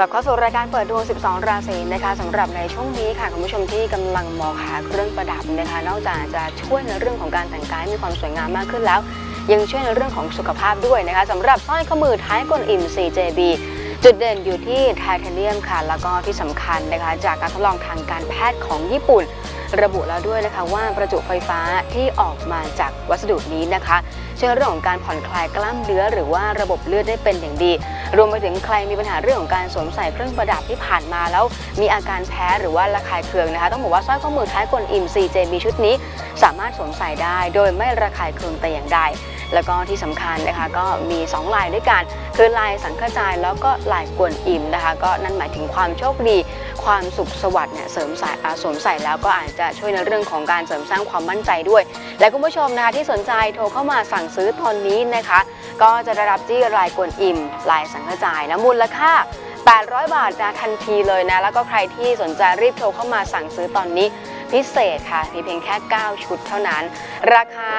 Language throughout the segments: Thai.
กลับเข้าสู่รายการเปิดดวง 12 ราศีนะคะสำหรับในช่วงนี้ค่ะคุณผู้ชมที่กำลังมองหาเครื่องประดับนะคะ นอกจากจะช่วยในเรื่องของการแต่งกายมีความสวยงามมากขึ้นแล้ว ยังช่วยในเรื่องของสุขภาพด้วยนะคะสำหรับสร้อยข้อมือท้ายกลอิ่ม 4JB จุดเด่นอยู่ที่ไทเทเนียมค่ะ แล้วก็ที่สำคัญนะคะ จากการทดลองทางการแพทย์ของญี่ปุ่น ระบุแล้วด้วยนะคะว่าประจุไฟฟ้าที่ออกมาจากวัสดุนี้นะคะ ช่วยเรื่องของการผ่อนคลายกล้ามเนื้อหรือว่าระบบเลือดได้เป็นอย่างดี รวมไปถึงใครมีปัญหาเรื่องของการสวมใส่เครื่องประดับที่ผ่านมาแล้ว มีอาการแพ้หรือว่าระคายเคืองนะคะ ต้องบอกว่าสร้อยข้อมือท้ายกลอิม 4JB ชุดนี้ สามารถสวมใส่ได้โดยไม่ระคายเคืองแต่อย่างใดแล้วก็ที่สำคัญนะคะก็มี 2 ลายด้วยกัน คือลายสังฆจายแล้วก็ลายกวนอิมนะคะ ก็นั่นหมายถึงความโชคดี ความสุขสวัสดิ์ เสริมใส่สวมใส่แล้วก็อาจจะช่วยในเรื่องของการเสริมสร้างความมั่นใจด้วย และคุณผู้ชมนะคะที่สนใจโทรเข้ามาสั่งซื้อตอนนี้นะคะ ก็จะได้รับที่ลายกวนอิมลายสังฆจายนะมูลค่า800 บาทนะทันทีเลยนะ แล้วก็ใครที่สนใจรีบโทรเข้ามาสั่งซื้อตอนนี้พิเศษค่ะมีเพียงแค่ 9 ชุดเท่านั้น ราคา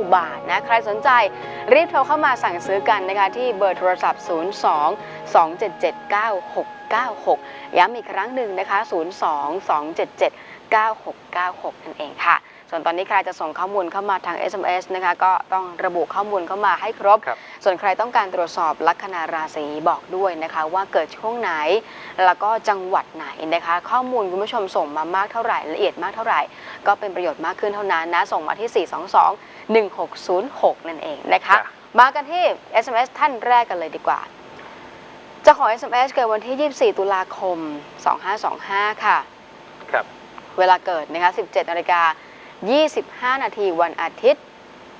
999 บาทนะ ใครสนใจรีบโทรเข้ามาสั่งซื้อกันนะคะ ที่เบอร์โทรศัพท์ 0227796 9696 ย้ำอีกครั้งหนึ่งนะคะ 02 277 9696 นั่นเองค่ะ ส่วนตอนนี้ใครจะส่งข้อมูลเข้ามาทาง SMS นะคะก็ต้องระบุข้อมูลเข้ามาให้ครบครับส่วนใครต้องการตรวจสอบลัคนาราศีบอกด้วยนะคะ ว่าเกิดช่วงไหน แล้วก็จังหวัดไหนนะคะ ข้อมูลคุณผู้ชมส่งมามากเท่าไหร่ละเอียดมากเท่าไหร่ ก็เป็นประโยชน์มากขึ้นเท่านั้นนะ ส่งมาที่ 422 1606 นั่นเองนะคะจ้ะมากันที่ SMS ท่านแรกกันเลยดีกว่าเจ้าของ SMS เกิดวันที่ 24 ตุลาคม 2525 ค่ะ ครับ เวลาเกิดนะคะ 17นาฬิกา25 นาทีวันอาทิตย์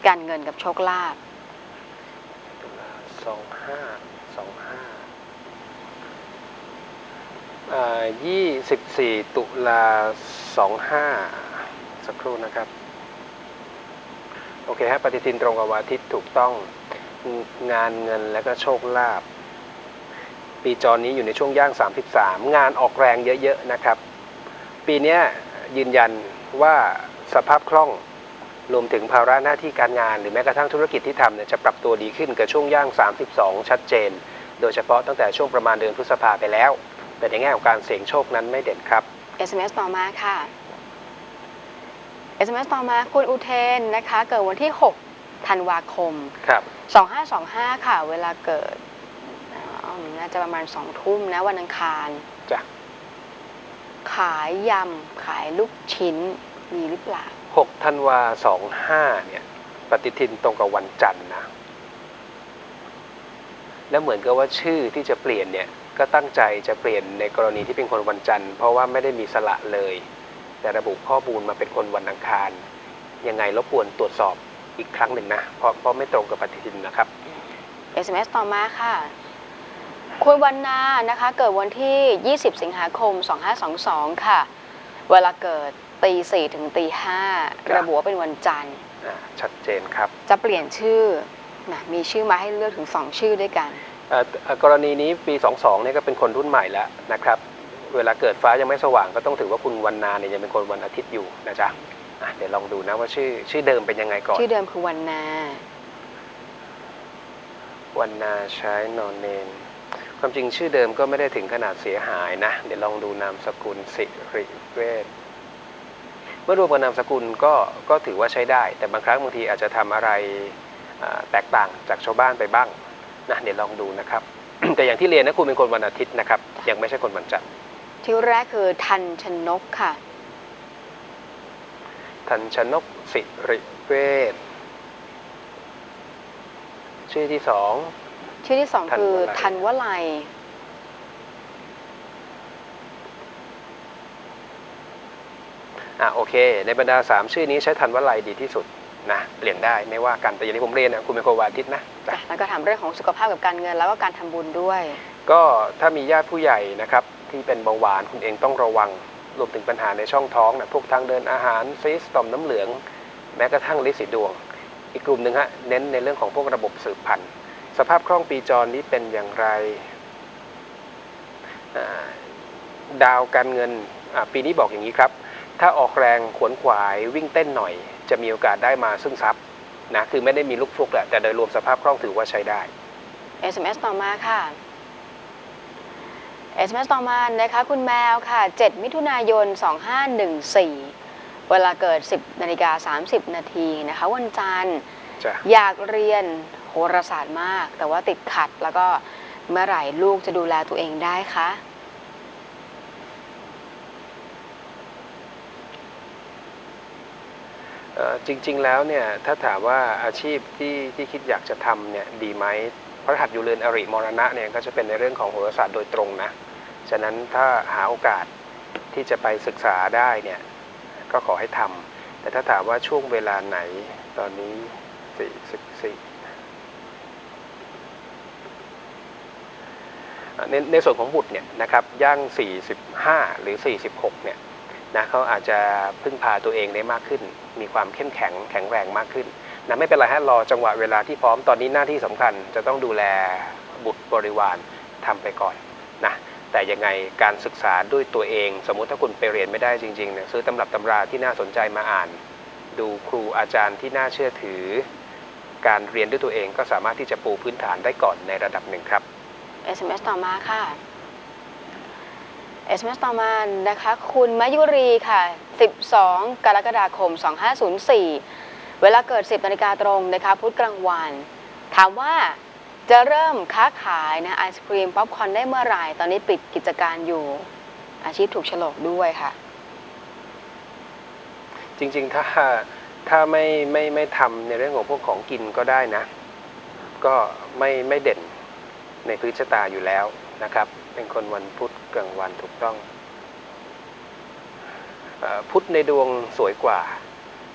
การเงินกับโชคลาภตุลาสองห้าสองห้าอ่ายี่สิบสี่ตุลาสองห้าสักครู่นะครับ โอเคฮะปฏิทินตรงกับวันอาทิตย์ถูกต้องงานเงินและก็โชคลาภ ปีจรนี้อยู่ในช่วงย่าง 33 งานออกแรงเยอะๆนะครับ ปีเนี้ยยืนยันว่าสภาพคล่องรวมถึงภาระหน้าที่การงานหรือแม้กระทั่งธุรกิจที่ทำเนี่ยจะปรับตัวดีขึ้นกับช่วงย่าง 32 ชัดเจน โดยเฉพาะตั้งแต่ช่วงประมาณเดือนพฤษภาไปแล้ว แต่ในแง่ของการเสี่ยงโชคนั้นไม่เด่นครับ SMS ต่อมาค่ะ SMS ต่อมาคุณอุเทนนะคะ เกิดวันที่ 6 ธันวาคม ครับ 2525 ค่ะ เวลาเกิดอ่า น่าจะประมาณ2ทุ่มนะวันอังคาร จ้ะขายยำขายลูกชิ้นมีหรือเปล่า 6ธันวา25เนี่ย ปฏิทินตรงกับวันจันทร์นะ แล้วเหมือนกับว่าชื่อที่จะเปลี่ยนเนี่ย ก็ตั้งใจจะเปลี่ยนในกรณีที่เป็นคนวันจันทร์ เพราะว่าไม่ได้มีสละเลย แต่ระบุข้อมูลมาเป็นคนวันอังคาร ยังไงรบกวนตรวจสอบอีกครั้งหนึ่งนะ เพราะเพราะไม่ตรงกับปฏิทินนะครับ SMS ต่อมาค่ะ คุณวันนานะคะเกิดวันที่ 20 สิงหาคม 2522 ค่ะ เวลาเกิดตี4ถึงตีครั5บระบุว่าเป็นวันจันทร์ อ่าชัดเจนครับจะเปลี่ยนชื่อนะมีชื่อมาให้เลือกถึง 2 ชื่อด้วยกัน เอ่อเอ่อกรณีนี้ปี 22เนี่ยก็เป็นคนรุ่นใหม่แล้วนะครับ เวลาเกิดฟ้ายังไม่สว่างก็ต้องถือว่าคุณวันนาเนี่ยยังเป็นคนวันอาทิตย์อยู่นะจ๊ะอะเดี๋ยวลองดูนะว่าชื่อชื่อเดิมเป็นยังไงก่อน ชื่อเดิมคือวันนา วันนาใช้นอนเนน ความจริงชื่อเดิมก็ไม่ได้ถึงขนาดเสียหายนะ เดี๋ยวลองดูนามสกุลสิริเวชเมื่อรวมกับนามสกุลก็ก็ถือว่าใช้ได้ แต่บางครั้งบางทีอาจจะทำอะไรอ่าแตกต่างจากชาวบ้านไปบ้างนะเดี๋ยวลองดูนะครับ แต่อย่างที่เรียนนะคุณเป็นคนวันอาทิตย์นะครับ ยังไม่ใช่คนวันจันทร์ชื่อแรกคือทันชนกค่ะ ทันชนกสิริเวชชื่อที่สอง ชื่อที่สองคือทัทันนววลัยอะโอเค ในบรรดาสามชื่อนี้ใช้ทันวลัยดีที่สุดนะเปลี่ยนได้ไม่ว่ากันแต่อย่างที่ผมเรียนนะคุณเป็นคนวันอาทิตย์นะจ้ะแล้วก็ถามเรื่องของสุขภาพกับการเงินแล้วก็การทำบุญด้วย ก็ถ้ามีญาติผู้ใหญ่นะครับที่เป็นเบาหวานคุณเองต้องระวังรวมถึงปัญหาในช่องท้องนะพวกทางเดินอาหารซีสต่อมน้ำเหลือง แม้กระทั่งลิสีดวง อีกกลุ่มหนึ่งฮะเน้นในเรื่องของพวกระบบสืบพันธุ์ สภาพคล่องปีจรนี้เป็นอย่างไรอ่าดาวการเงินอ่าปีนี้บอกอย่างนี้ครับ ถ้าออกแรงขวนขวายวิ่งเต้นหน่อย จะมีโอกาสได้มาซึ่งทรัพย์นะคือไม่ได้มีลูกฟลุกแหละแต่โดยรวมสภาพคล่องถือว่าใช้ได้ SMS ต่อมาค่ะ SMS ต่อมานะคะคุณแมวค่ะ 7 มิถุนายน 2514 เวลาเกิด 10นาฬิกา30 นาทีนะคะ วันจันทร์จ้ะอยากเรียน โหราศาสตร์มาก แต่ว่าติดขัดแล้วก็เมื่อไหร่ลูกจะดูแลตัวเองได้คะจริง ๆ แล้วเนี่ยถ้าถามว่าอาชีพที่ที่คิดอยากจะทำเนี่ยดีไหมพระหัสอยู่เรือนอริมรณะเนี่ยก็จะเป็นในเรื่องของโหราศาสตร์โดยตรงนะฉะนั้นถ้าหาโอกาสที่จะไปศึกษาได้เนี่ยก็ขอให้ทำแต่ถ้าถามว่าช่วงเวลาไหนตอนนี้44อ่ ในในส่วนของบุตรเนี่ยนะครับย่าง 45 หรือ 46 เนี่ยนะเขาอาจจะพึ่งพาตัวเองได้มากขึ้น มีความเข้มแข็งแข็งแรงมากขึ้นนะไม่เป็นไรฮะรอจังหวะเวลาที่พร้อมตอนนี้หน้าที่สำคัญจะต้องดูแลบุตรบริวารทำไปก่อนนะแต่ยังไงการศึกษาด้วยตัวเอง สมมุติถ้าคุณไปเรียนไม่ได้จริงๆเนี่ยซื้อตำรับตำราที่น่าสนใจมาอ่าน ดูครูอาจารย์ที่น่าเชื่อถือ การเรียนด้วยตัวเองก็สามารถที่จะปูพื้นฐานได้ก่อนในระดับหนึ่งครับ SMS ต่อมาค่ะ SMS ต่อมานะคะ คุณมยุรีค่ะ 12 กรกฎาคม 2504 เวลาเกิด 10นาฬิกาตรงนะคะพุธกลางวัน ถามว่าจะเริ่มค้าขายนะไอศครีมป๊อปคอร์นได้เมื่อไหร่ ตอนนี้ปิดกิจการอยู่ อาชีพถูกฉลกด้วยค่ะ จริงๆ ถ้าถ้าไม่ไม่ไม่ทำในเรื่องของพวกของกินก็ได้นะ ก็ไม่ไม่เด่น ในพื้นชะตาอยู่แล้วนะครับ เป็นคนวันพุธกลางวันถูกต้องพุธในดวงสวยกว่า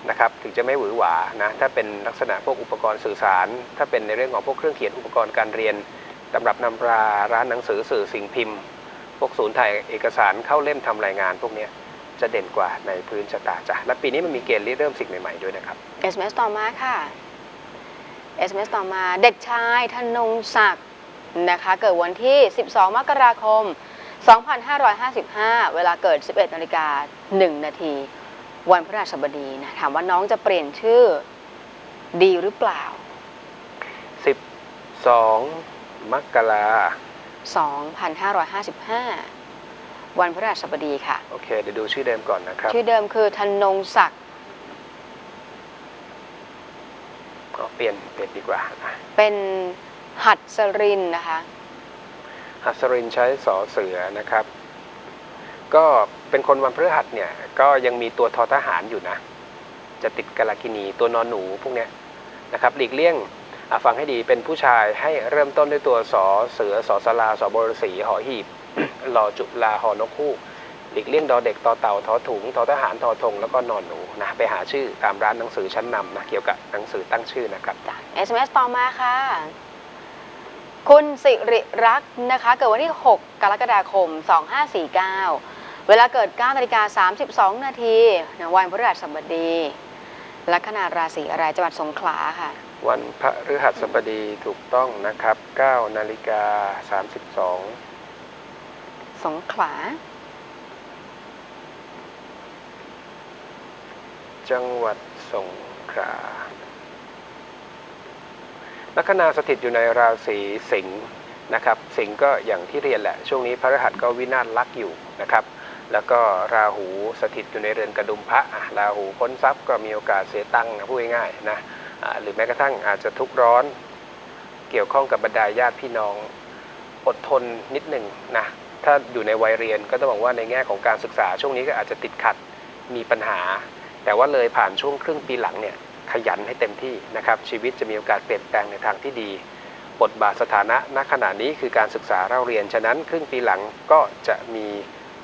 นะครับถึงจะไม่หวือหวานะถ้าเป็นลักษณะพวกอุปกรณ์สื่อสาร ถ้าเป็นในเรื่องของพวกเครื่องเขียนอุปกรณ์การเรียนตำรับนำราร้านหนังสือสื่อสิ่งพิมพ์ พวกศูนย์ถ่ายเอกสารเข้าเล่มทำรายงาน พวกนี้จะเด่นกว่าในพื้นชะตาจ้ะและปีนี้มันมีเกณฑ์เริ่มสิ่งใหม่ๆด้วยนะครับ SMS ต่อมาค่ะ SMS ต่อมาเด็กชายธนงศักดิ นะคะ เกิดวันที่ 12 มกราคม 2555 เวลาเกิด 11นาฬิกา1นาที วันพฤหัสบดีนะ ถามว่าน้องจะเปลี่ยนชื่อดีหรือเปล่า 12 มกรา2555 วันพฤหัสบดีค่ะ โอเค เดี๋ยวดูชื่อเดิมก่อนนะครับ ชื่อเดิมคือธนงศักดิ์อ๋อเปลี่ยนเปลี่ยนดีกว่าอะเป็น หัดสรินทร์นะคะหัสรินใช้สอเสือนะครับ ก็เป็นคนวันพฤหัสเนี่ย ก็ยังมีตัวทอทหารอยู่นะ จะติดกาลกินีตัวนอนหนูพวกเนี้ยนะครับหลีกเลี่ยงอะฟังให้ดีเป็นผู้ชายให้เริ่มต้นด้วยตัวสอเสือสอสลาสอบรสีหอหีบลอจุลาหอนกคู่หลีกเลี่ยงดอเด็กตอเต่าทอถุงทอทหารทอธงแล้วก็นอนหนูนะไปหาชื่อตามร้านหนังสือชั้นนำนะเกี่ยวกับหนังสือตั้งชื่อนะครับ SMS ต่อมาค่ะ คุณสิริรักษ์นะคะ เกิดวันที่ 6 กรกฎาคม 2549 เวลาเกิด9นาฬิกา32 นาทีนะวันพฤหัสบดี ลัคนาราศีอะไรจังหวัดสงขลาค่ะ วันพฤหัสบดีถูกต้องนะครับ9นาฬิกา32 สงขลา จังหวัดสงขลา ลัคนาสถิตอยู่ในราศีสิงห์นะครับสิงห์ก็อย่างที่เรียนแหละ ช่วงนี้พระรหัสก็วินาศลักอยู่นะครับ แล้วก็ราหูสถิตอยู่ในเรือนกระดุมพระราหูพ้นทรัพย์ก็มีโอกาสเสียตังค์นะพูดง่ายๆนะหรือแม้กระทั่งอาจจะทุกข์ร้อนเกี่ยวข้องกับบรรดาญาติพี่น้องอดทนนิดหนึ่งนะถ้าอยู่ในวัยเรียนก็ต้องบอกว่าในแง่ของการศึกษาช่วงนี้ก็อาจจะติดขัดมีปัญหา แต่ว่าเลยผ่านช่วงครึ่งปีหลังเนี่ย ขยันให้เต็มที่นะครับ ชีวิตจะมีโอกาสเปลี่ยนแปลงในทางที่ดี บทบาทสถานะณขณะนี้คือการศึกษาเราเรียน ฉะนั้นครึ่งปีหลังก็จะมี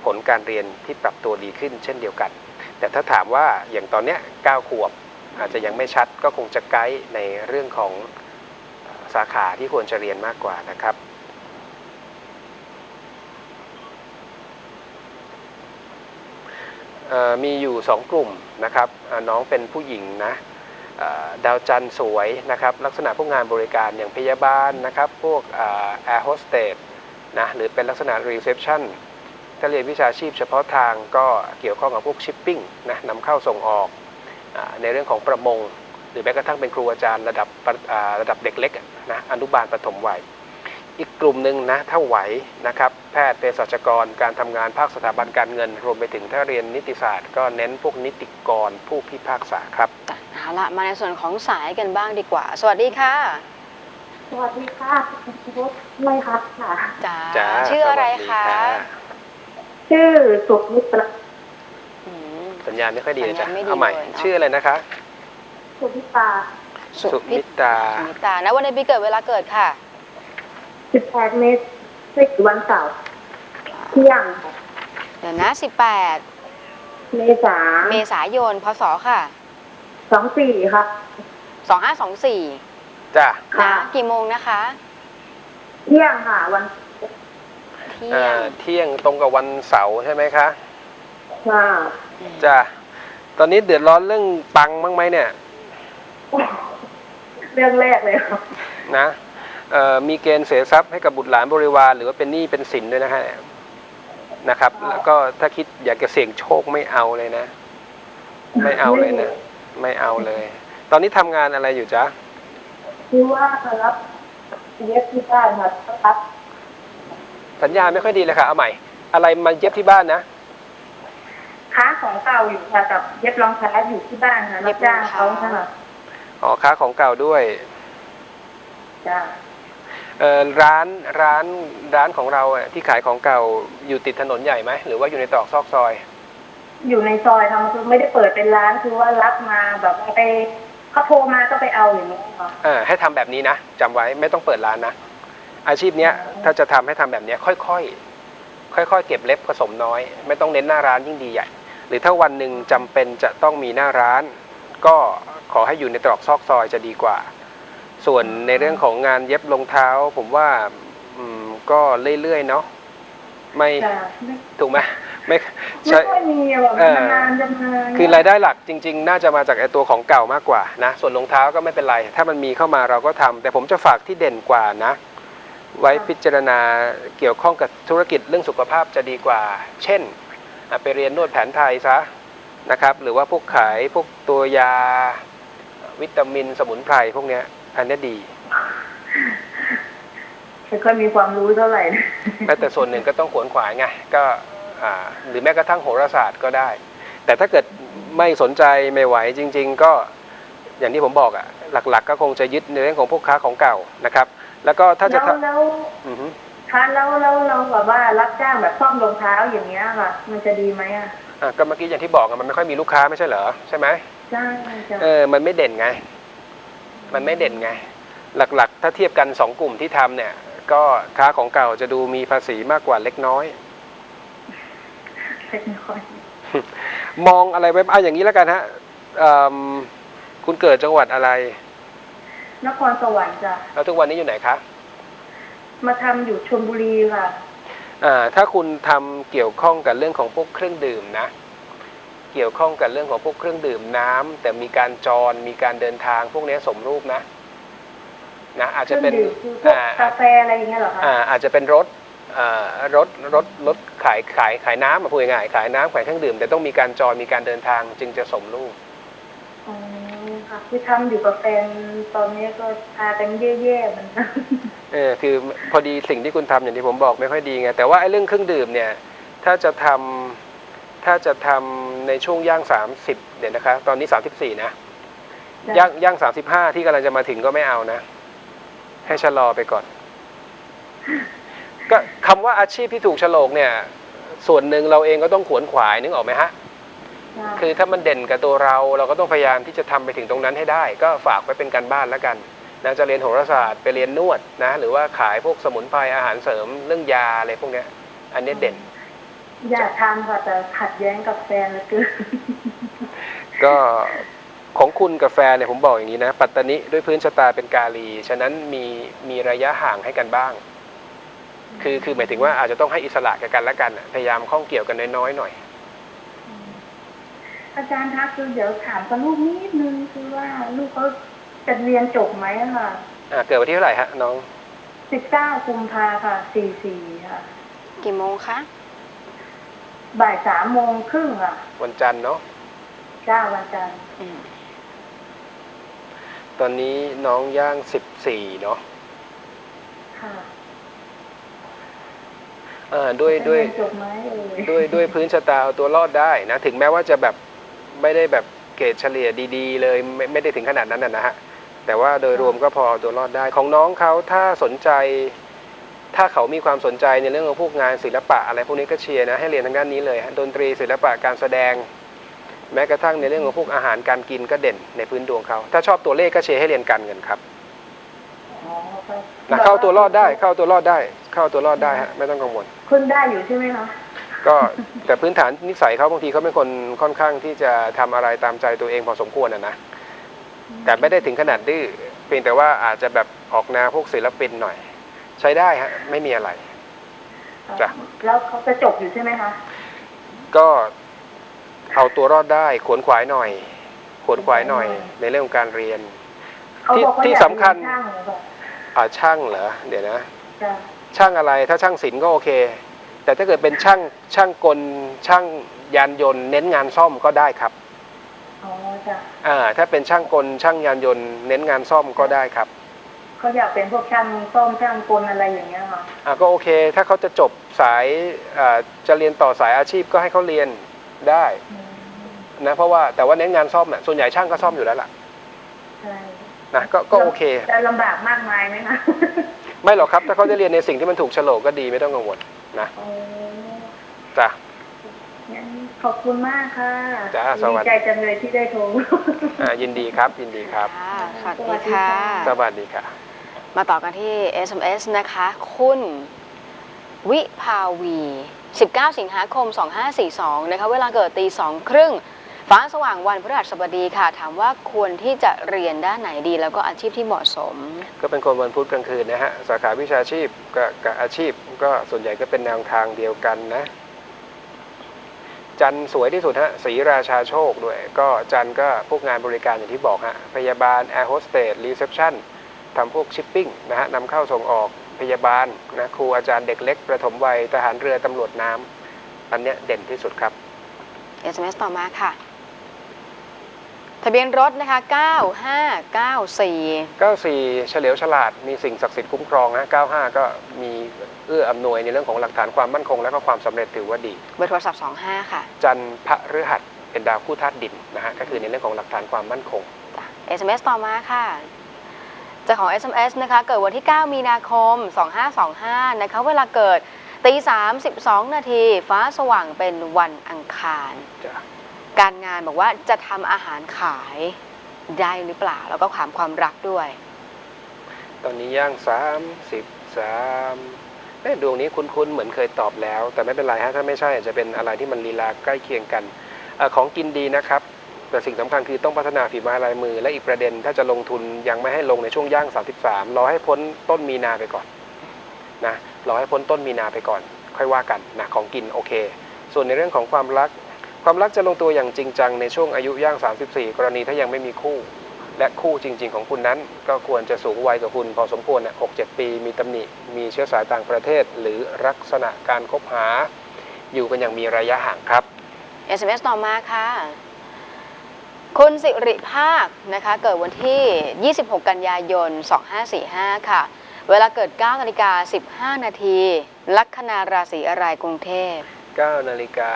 ผลการเรียนที่ปรับตัวดีขึ้นเช่นเดียวกัน แต่ถ้าถามว่าอย่างตอนเนี้ย9ขวบอาจจะยังไม่ชัดก็คงจะไกด์ในเรื่องของสาขาที่ควรจะเรียนมากกว่านะครับ มีอยู่ 2 กลุ่มนะครับ น้องเป็นผู้หญิงนะ ดาวจันทร์สวยนะครับลักษณะพวกงานบริการอย่างพยาบาลนะครับพวกแอร์โฮสเตสนะหรือเป็นลักษณะรีเซพชันถ้าเรียนวิชาชีพเฉพาะทางก็เกี่ยวข้องกับพวกชิปปิ้งนะนำเข้าส่งออกอในเรื่องของประมง หรือแม้กระทั่งเป็นครูอาจารย์ระดับปะอ่าระดับเด็กเล็กนะอนุบาลปฐมวัย อีกกลุ่มหนึ่งนะถ้าไหวนะครับแพทย์เภสัชกรการทำงานภาคสถาบันการเงิน รวมไปถึงถ้าเรียนนิติศาสตร์ ก็เน้นพวกนิติกรผู้พิพากษาครับจ้ะเอาละมาในส่วนของสายกันบ้างดีกว่า สวัสดีค่ะสวัสดีค่ะคุณพุทธไม่ครับค่ะจ้าจ้าชื่ออะไรสวัสดีคะชื่อสุมิตรอืมสัญญาณไม่ค่อยดีเลยจ้ะสัญญาณไม่ดีเอาใหม่เลยเนอะชื่ออะไรนะคะ สุพิตา สุมิตราสุมิตานะวันในปีเกิดเวลาเกิดค่ะ 18 เมษายนวันเสาร์เที่ยงเดี๋ยวนะ 18 เมษาเมษายน พศ ค่ะ สองสี่ครับ2524 จ้ะ ค่ะ นะ กี่โมงนะคะ เที่ยงค่ะ วันเที่ยอ่างเที่ยงตรงกับวันเสาร์ใช่ไหมคะ ค่ะอืมจ้ะ ตอนนี้เดือดร้อนเรื่องปังบ้างไหมเนี่ย เรื่องแรกเลยครับนะเอ่อ มีเกณฑ์เสียทรัพย์ให้กับบุตรหลานบริวารหรือว่าเป็นหนี้เป็นสินด้วยนะฮะนะครับแล้วก็ถ้าคิดอยากจะเสี่ยงโชคไม่เอาเลยนะ ไม่เอาเลยนะ ไม่เอาเลย ตอนนี้ทำงานอะไรอยู่จ๊ะคือว่ารับเย็บที่บ้านค่ะรับสัญญาณไม่ค่อยดีเลยค่ะเอาใหม่ อะไรมาเย็บที่บ้านนะค้าของเก่าอยู่ค่ะกับเย็บรองเท้าอยู่ที่บ้านค่ะรับจ้างเขาค่ะอ๋อค้าของเก่าด้วยจ้าเอ่อ ร้านร้านร้านของเราอะที่ขายของเก่าอยู่ติดถนนใหญ่ไหมหรือว่าอยู่ในตรอกซอกซอย อยู่ในซอยทำคือไม่ได้เปิดเป็นร้านคือว่ารับมาแบบว่าไปเขาโทรมาก็ไปเอาอย่างนี้ค่ะเออให้ทำแบบนี้นะจำไว้ไม่ต้องเปิดร้านนะอาชีพเนี้ยถ้าจะทำให้ทำแบบเนี้ยค่อยๆค่อยๆเก็บเล็บผสมน้อย ไม่ต้องเน้นหน้าร้านยิ่งดีใหญ่ หรือถ้าวันหนึ่งจำเป็นจะต้องมีหน้าร้าน ก็ขอให้อยู่ในตรอกซอกซอยจะดีกว่า ส่วนในเรื่องของงานเย็บรองเท้า ผมว่าอืมก็เรื่อยๆเนาะไม่จ้ะไม่ถูกไหมไม่ไม่ใช่ค่อยมีอะแบบเออนานๆจะมาคือรายได้หลักจริง ๆ น่าจะมาจากไอตัวของเก่ามากกว่านะส่วนรองเท้าก็ไม่เป็นไร ถ้ามันมีเข้ามาเราก็ทำแต่ผมจะฝากที่เด่นกว่านะ ไว้พิจารณาเกี่ยวข้องกับธุรกิจเรื่องสุขภาพจะดีกว่า เช่นอะไปเรียนนวดแผนไทยซะนะครับ หรือว่าพวกขายพวกตัวยา วิตามินสมุนไพรพวกเนี้ย อันเนี้ยดีไม่ค่อยมีความรู้เท่าไหร่นะแต่แต่ส่วนหนึ่งก็ต้องขวนขวายไงก็อ่าหรือแม้กระทั่งโหราศาสตร์ก็ได้ แต่ถ้าเกิดไม่สนใจไม่ไหวจริง ๆ ก็อย่างที่ผมบอกอะหลัก ๆ ก็คงจะยึดในเรื่องของพวกค้าของเก่านะครับ แล้วก็ถ้าจะแล้วทำแล้วอือฮึคะแล้วแล้วเราแบบว่ารับจ้างแบบซ่อมรองเท้าอย่างเงี้ยค่ะ มันจะดีไหมอะอะก็เมื่อกี้อย่างที่บอกอะมันไม่ค่อยมีลูกค้าไม่ใช่เหรอใช่ไหมใช่จ้ะเออมันไม่เด่นไง มันไม่เด่นไง หลักๆ ถ้าเทียบกันสองกลุ่มที่ทำเนี่ย ก็ค้าของเก่าจะดูมีภาษีมากกว่าเล็กน้อย เล็กน้อย มองอะไรไว้อะอย่างนี้แล้วกันฮะเอิ่มคุณเกิดจังหวัดอะไร นครสวรรค์จ้ะแล้วทุกวันนี้อยู่ไหนคะมาทำอยู่ชลบุรีค่ะอ่าถ้าคุณทำเกี่ยวข้องกับเรื่องของพวกเครื่องดื่มนะ เกี่ยวข้องกับเรื่องของพวกเครื่องดื่มน้ำแต่มีการจรมีการเดินทางพวกนี้สมรูปนะนะอาจเคจะรื่องเป็นดื่มคือพวกอ่ากาแฟอะไรอย่างเงี้ยเหรอคะอ่าอาจจะเป็นรถอ่ารถรถรถขายขายขายน้ำมาพูดง่ายๆขายน้ำขายเครื่องดื่ม แต่ต้องมีการจรมีการเดินทางจึงจะสมรูปอ๋อค่ะคือทำอยู่กับแฟนตอนนี้ก็พากันแย่ๆมันนะเออคือพอดีสิ่งที่คุณทำอย่างที่ผมบอกไม่ค่อยดีไงแต่ว่าไอ้เรื่องเครื่องดื่มเนี่ย ถ้าจะทำ ถ้าจะทำในช่วงย่าง 30 เดี๋ยวนะคะ ตอนนี้ 34 นะย่างย่าง 35 ที่กำลังจะมาถึงก็ไม่เอานะ ให้ชะลอไปก่อน ก็คำว่าอาชีพที่ถูกโฉลกเนี่ย ส่วนหนึ่งเราเองก็ต้องขวนขวายนึกออกไหมฮะค่ะคือถ้ามันเด่นกับตัวเราเราก็ต้องพยายามที่จะทำไปถึงตรงนั้นให้ได้ ก็ฝากไว้เป็นการบ้านแล้วกันนะจะเรียนโหราศาสตร์ไปเรียนนวดนะ หรือว่าขายพวกสมุนไพรอาหารเสริมเรื่องยาอะไรพวกเนี้ย อันเนี้ยเด่น อยากทำค่ะแต่ขัดแย้งกับแฟนเหลือเกินก็ของคุณกับแฟนเนี่ยผมบอกอย่างนี้นะ ปัตตนิด้วยพื้นชะตาเป็นกาลี ฉะนั้นมีมีระยะห่างให้กันบ้าง คือคือหมายถึงว่าอาจจะต้องให้อิสระกับกันและกันน่ะพยายามข้องเกี่ยวกันน้อยๆหน่อยอาจารย์คะคือเดี๋ยวถามกับลูกนิดนึงคือว่าลูกเขาจะเรียนจบไหมอะค่ะอ่าเกิดวันที่เท่าไหร่ฮะน้องสิบเก้ากุมภาค่ะสี่สี่ค่ะ กี่โมงคะ บ่ายสามโมงครึ่งอะ วันจันทร์เนาะเจ้าวันจันทร์อืมตอนนี้น้องย่างสิบสี่เนาะค่ะเออด้วยด้วยจะเรีนจบไหมเอ่ยด้วยด้วยพื้นชะตาเอาตัวรอดได้นะ ถึงแม้ว่าจะแบบไม่ได้แบบเกรดเฉลี่ยดีๆ เลยไม่ไม่ได้ถึงขนาดนั้นนะนะฮะแต่ว่าโดยรวมก็พอเอาตัวรอดได้ของน้องเขาถ้าสนใจ ถ้าเขามีความสนใจในเรื่องของพวกงานศิลปะอะไรพวกนี้ก็เชียร์นะให้เรียนทางด้านนี้เลยฮะดนตรีศิลปะการแสดง แม้กระทั่งในเรื่องของพวกอาหารการกินก็เด่นในพื้นดวงเขา ถ้าชอบตัวเลขก็เชียร์ให้เรียนการเงินครับอ๋อครับนะเข้าตัวรอดได้เข้าตัวรอดได้ เข้าตัวรอดได้ฮะไม่ต้องกังวลขึ้นได้อยู่ใช่ไหมคะก็แต่พื้นฐานนิสัยเขาบางทีเขาเป็นคนค่อนข้างที่จะทำอะไรตามใจตัวเองพอสมควรนะนะแต่ไม่ได้ถึงขนาดดื้อเพียงแต่ว่าอาจจะแบบออกแนวพวกศิลปินหน่อย ใช้ได้ฮะไม่มีอะไรจ้ะแล้วเขาจะจบอยู่ใช่ไหมคะก็เอาตัวรอดได้ขวนขวายหน่อย ขวนขวายหน่อย ในเรื่องของการเรียนเขาที่บอกเขาที่อยากสำคัญเรียนช่างเลยค่ะอ่าช่างเหรอเดี๋ยวนะจ้ะช่างอะไรถ้าช่างศิลป์ก็โอเค แต่ถ้าเกิดเป็นช่างช่างกลช่างยานยนต์เน้นงานซ่อมก็ได้ครับอ๋อจ้ะอ่าถ้าเป็นช่างกลช่างยานยนต์เน้นงานซ่อมก็ได้ครับ เขาอยากเป็นพวกช่างซ่อมช่างกลอะไรอย่างเงี้ยค่ะ อ่าก็โอเค ถ้าเขาจะจบสายอ่าจะเรียนต่อสายอาชีพก็ให้เขาเรียนได้อืมนะเพราะว่าแต่ว่าเน้นงานซ่อมน่ะส่วนใหญ่ช่างก็ซ่อมอยู่แล้วล่ะใช่นะก็ก็โอเค จะลำบากมากมายไหมคะไม่หรอกครับถ้าเขาจะเรียนในสิ่งที่มันถูกโฉลกก็ดีไม่ต้องกังวลนะโอ้จ้ะ งั้นขอบคุณมากค่ะจ้ะสวัสดี ดีใจจังเลยที่ได้โทร อ่ายินดีครับยินดีครับ ค่ะสวัสสวัดีสดีค่ะค่ะ สวัสดีค่ะ มาต่อกันที่ SMS นะคะ คุณวิภาวี 19 สิงหาคม 2542 นะคะ เวลาเกิดตีสองครึ่ง ฟ้าสว่างวันพฤหัสบดีค่ะ ถามว่าควรที่จะเรียนด้านไหนดี แล้วก็อาชีพที่เหมาะสม ก็เป็นคนวันพุธกลางคืนนะฮะ สาขาวิชาชีพกับกับอาชีพ ก็ส่วนใหญ่ก็เป็นแนวทางเดียวกันนะ จันทร์สวยที่สุดฮะ สีราชาโชคด้วย ก็จันทร์ก็พวกงานบริการอย่างที่บอกฮะ พยาบาลแอร์โฮสเตสรีเซพชั่น ทำพวกชิปปิ้งนะฮะนำเข้าส่งออกพยาบาลนะครูอาจารย์เด็กเล็ก ประถมวัยทหารเรือตำรวจน้ำอันเนี้ยเด่นที่สุดครับ SMS ต่อมาค่ะ ทะเบียนรถนะคะ 9594 94เฉลียวฉลาดมีสิ่งศักดิ์สิทธิ์คุ้มครองนะ95 ก็มีเอื้ออำนวยในเรื่องของหลักฐานความมั่นคง และก็ความสำเร็จถือว่าดีเบอร์โทรศัพท์ 25 ค่ะ จันทร์พฤหัสเป็นดาวคู่ธาตุดินนะฮะก็คือในเรื่องของหลักฐานความมั่นคงจ้ะ SMS ต่อมาค่ะเจ้าของ SMS นะคะ เกิดวันที่ 9 มีนาคม 2525 นะคะ เวลาเกิดตี32 นาที ฟ้าสว่างเป็นวันอังคาร จ้ะการงานบอกว่าจะทำอาหารขายได้หรือเปล่า แล้วก็ถามความรักด้วย ตอนนี้ย่าง33เอ๊ะดวงนี้คุ้นๆเหมือนเคยตอบแล้ว แต่ไม่เป็นไรฮะถ้าไม่ใช่อาจจะเป็นอะไรที่มันลีลาใกล้เคียงกันเออของกินดีนะครับ แต่สิ่งสำคัญคือต้องพัฒนาฝีไม้ลายมือ และอีกประเด็นถ้าจะลงทุนยังไม่ให้ลงในช่วงย่าง 33 รอให้พ้นต้นมีนาไปก่อนนะรอให้พ้นต้นมีนาไปก่อน ค่อยว่ากันนะของกินโอเค ส่วนในเรื่องของความรัก ความรักจะลงตัวอย่างจริงจังในช่วงอายุย่าง 34 กรณีถ้ายังไม่มีคู่ และคู่จริง ๆ ของคุณนั้น ก็ควรจะสูงวัยกว่าคุณพอสมควรนะ6-7 ปี มีตำหนิ มีเชื้อสายต่างประเทศ หรือลักษณะการคบหา อยู่กันอย่างมีระยะห่างครับ SMS ต่อมาค่ะ คุณสิริภาคนะคะเกิดวันที่ 26 กันยายน 2545 ค่ะ เวลาเกิด 9 นาฬิกา 15 นาที ลัคนาราศีอะไรกรุงเทพ 9นาฬิกา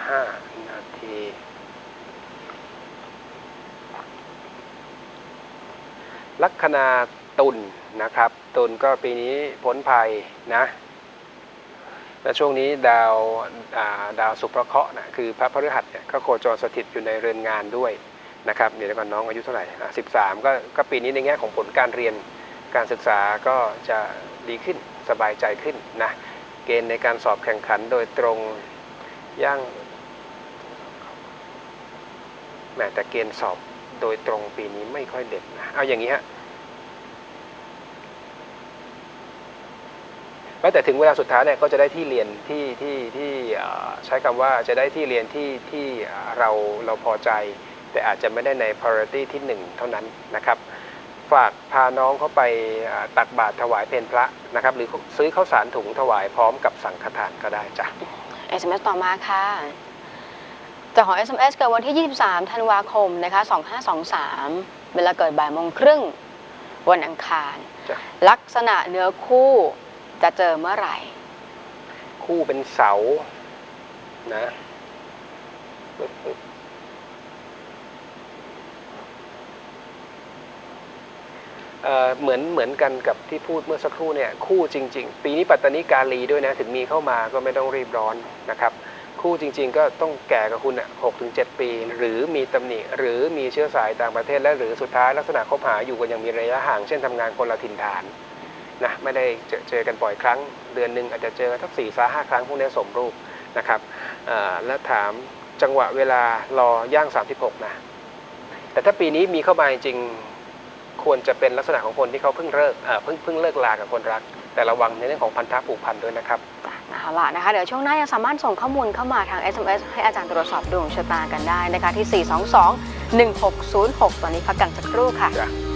15 นาที ลัคนาตุลนะครับ ตุลก็ปีนี้พ้นภัยนะ และช่วงนี้ดาวาดาวสุภเคราะห์นะคือพระพฤหัสเนี่ยก็โคจรสถิตอยู่ในเรือนงานด้วยนะครับเดี๋ยวก่อนน้องอายุเท่าไหร่อะ13ก็ก็ปีนี้ในแง่ของผลการเรียนการศึกษาก็จะดีขึ้นสบายใจขึ้นนะเกณฑ์ในการสอบแข่งขันโดยตรงย่างแหมแต่เกณฑ์สอบโดยตรงปีนี้ไม่ค่อยเด่นนะเอาอย่างนี้ฮะ แม้แต่ถึงเวลาสุดท้ายเนี่ยก็จะได้ที่เรียนที่ที่ที่เอ่อใช้คำว่าจะได้ที่เรียนที่ที่เอ่อเราเราพอใจ แต่อาจจะไม่ได้ใน priority ที่หนึ่งเท่านั้นนะครับ ฝากพาน้องเขาไปอ่าตักบาตรถวายเพลพระนะครับ หรือซื้อข้าวสารถุงถวายพร้อมกับสังฆทานก็ได้จ้ะ SMS ต่อมาค่ะเจ้าของ SMS เกิดวันที่ 23 ธันวาคมนะคะ 2523 เวลาเกิดบ่ายโมงครึ่งวันอังคารจ้ะลักษณะเนื้อคู่ จะเจอเมื่อไหร่ คู่เป็นเสา นะเอ่อเหมือนเหมือนกันกับที่พูดเมื่อสักครู่เนี่ยคู่จริง ๆ ปีนี้ปัตตานีกาลีด้วยนะถึงมีเข้ามาก็ไม่ต้องรีบร้อนนะครับ คู่จริง ๆ ก็ต้องแก่กับคุณอะหกถึงเจ็ดปี หรือมีตำหนิหรือมีเชื้อสายต่างประเทศและหรือสุดท้ายลักษณะคบหาอยู่กันอย่างมีระยะห่างเช่นทำงานคนละถิ่นฐาน นะไม่ได้เจอเจอกันบ่อยครั้ง เดือนหนึ่งอาจจะเจอทักสี่สาห้าครั้งพวกนี้สมรูปนะครับอ่าและถามจังหวะเวลารอย่าง 36 นะ แต่ถ้าปีนี้มีเข้ามาจริงๆควรจะเป็นลักษณะของคนที่เขาเพิ่งเลิกเอ่อเพิ่งเพิ่งเลิกลากับคนรัก แต่ระวังในเรื่องของพันธะผูกพันด้วยนะครับเอาล่ะนะคะเดี๋ยวช่วงหน้ายังสามารถส่งข้อมูลเข้ามาทาง SMS ให้อาจารย์ตรวจสอบดวงชะตากันได้นะคะที่ 422 1606 ตอนนี้พักกันสักครู่ค่ะจ้ะ